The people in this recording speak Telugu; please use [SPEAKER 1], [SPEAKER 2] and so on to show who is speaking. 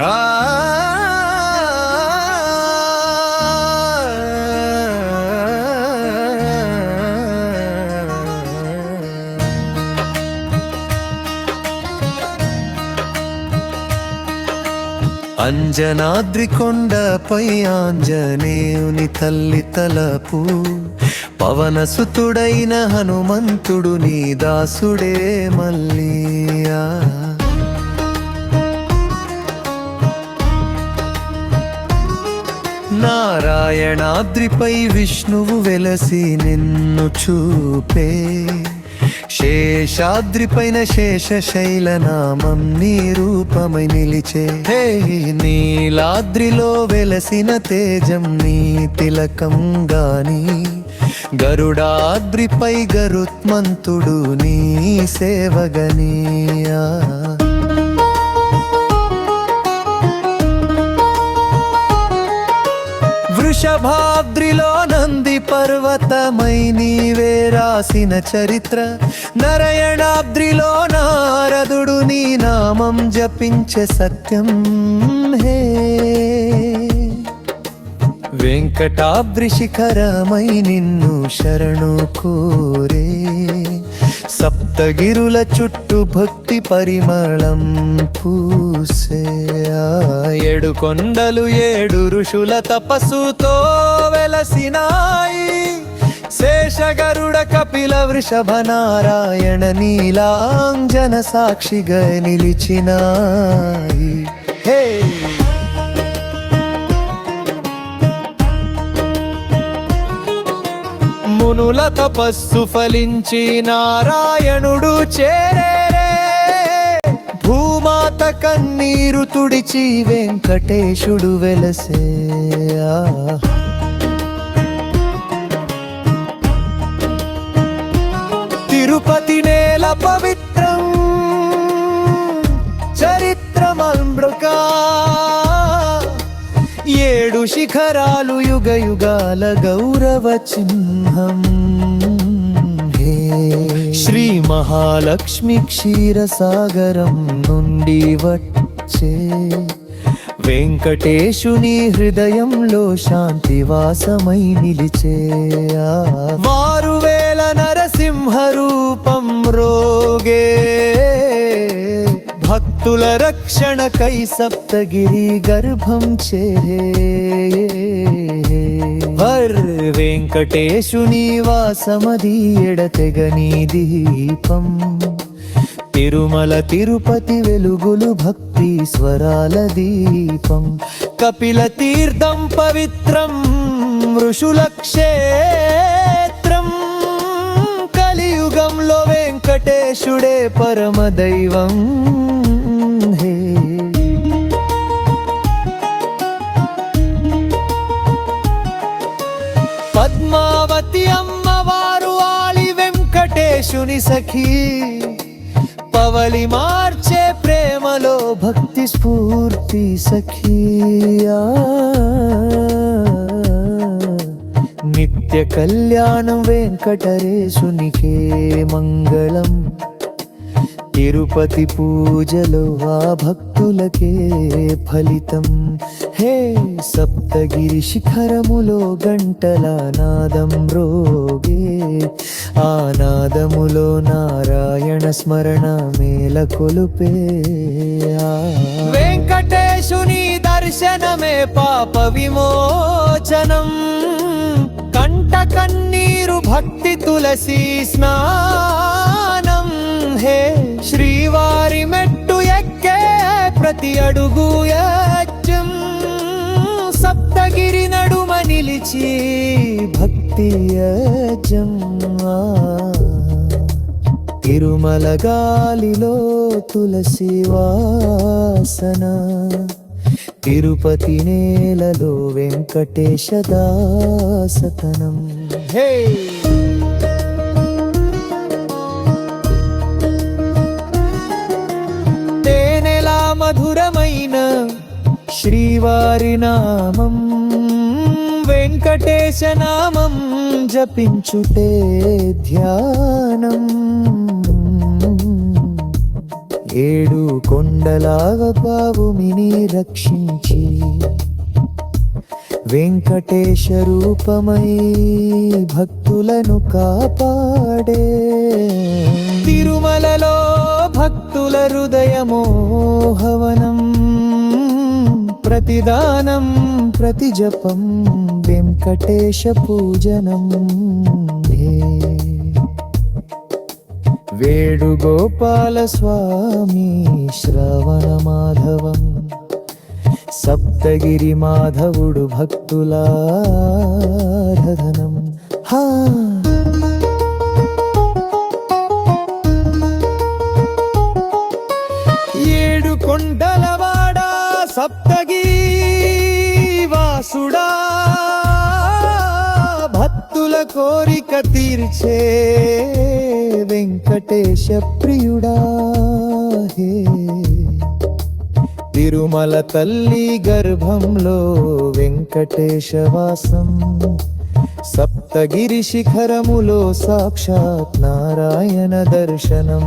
[SPEAKER 1] అంజనాద్రి కొండపై ఆంజనేయుని తల్లి తలపు పవనసుతుడైన హనుమంతుడు నీ దాసుడే మల్లియా. నారాయణాద్రిపై విష్ణువు వెలసి నిన్ను చూపే. శేషాద్రిపైన శేషశైలనామం నీ రూపమై నిలిచే. హే నీలాద్రిలో వెలసిన తేజం నీ తిలకం గాని గరుడాద్రిపై గరుత్మంతుడు నీ సేవగనీయా. వృషభాద్రిలో నంది పర్వతమై నీవే రాసిన చరిత్ర నరయణాద్రిలో నారదుడు నీ నామం జపించే సత్యం హే వెంకటాద్రి శిఖరమై నిన్ను శరణు కోరే సప్తగిరుల చుట్టూ భక్తి పరిమళం పూసే ఏడు కొండలు ఏడు ఋషుల తపస్సుతో వెలసినాయి. శేషగరుడ కపిల వృషభ నారాయణ నీలాంజన సాక్షిగా నిలిచినాయి. హే! మునుల తపస్సు ఫలించి నారాయణుడు చేరే కన్నీరు తుడిచి వెంకటేశుడు వెలసే. తిరుపతి నేల పవిత్రం చరిత్రమృకా ఏడు శిఖరాలు యుగ యుగాల గౌరవ చిహ్నం. మహాలక్ష్మి క్షీరసాగరం నుండి వచ్చే వెంకటేశుని హృదయంలో శాంతి వాసమై నిలిచే వారు వేల నరసింహ రూపం రోగే. భక్తుల రక్షణ కై సప్తగిరి గర్భం చే వెంకటేశుని వాసమది ఎడతెగని దీపం. తిరుమల తిరుపతి వెలుగులు భక్తి స్వరాల దీపం. కపిల తీర్థం పవిత్రం ఋషుల క్షేత్రం. కలియుగంలో వెంకటేశుడే పరమ దైవం హే వెంకటేశుని సఖీ. పవలి మార్చే ప్రేమలో భక్తి స్ఫూర్తి సఖియా నిత్య కళ్యాణం వెంకటరేశునికే మంగళం. తిరుపతి పూజలో ఆ భక్తులకే ఫలితం. హే సప్తగిరి శిఖరములో గంటల నాదం రోగే. ఆ నాదములో నారాయణ స్మరణ మేల కొలుపే. వెంకటేశుని దర్శనమే పాప విమోచనం. కంట కన్నీరు భక్తి తులసి స్నా ప్రతి అడుగు యాజ్యం సప్తగిరి నడుమ నిలిచి భక్తి యజ్ఞం. తిరుమల గాలిలో తులసి వాసన. తిరుపతి నేలలో వెంకటేశ దాసతనం. హే! మధురమైన శ్రీవారి నామం వెంకటేశ నామం జపించుటే ధ్యానం. ఏడు కొండలాగ బావుమిని రక్షించి వెంకటేశ రూపమై భక్తులను కాపాడే. తిరుమలలో భక్తుల హృదయమోహవనం ప్రతిదానం ప్రతి జపం వెంకటేశ పూజనం. హే. వేణుగోపాల స్వామి శ్రవణ మాధవం సప్తగిరి మాధవుడు భక్తులాధనం కోరిక తీర్చే వెంకటేశ ప్రియుడా హే. తిరుమల తల్లి గర్భంలో వెంకటేశవాసం సప్తగిరి శిఖరములో సాక్షాత్ నారాయణ దర్శనం.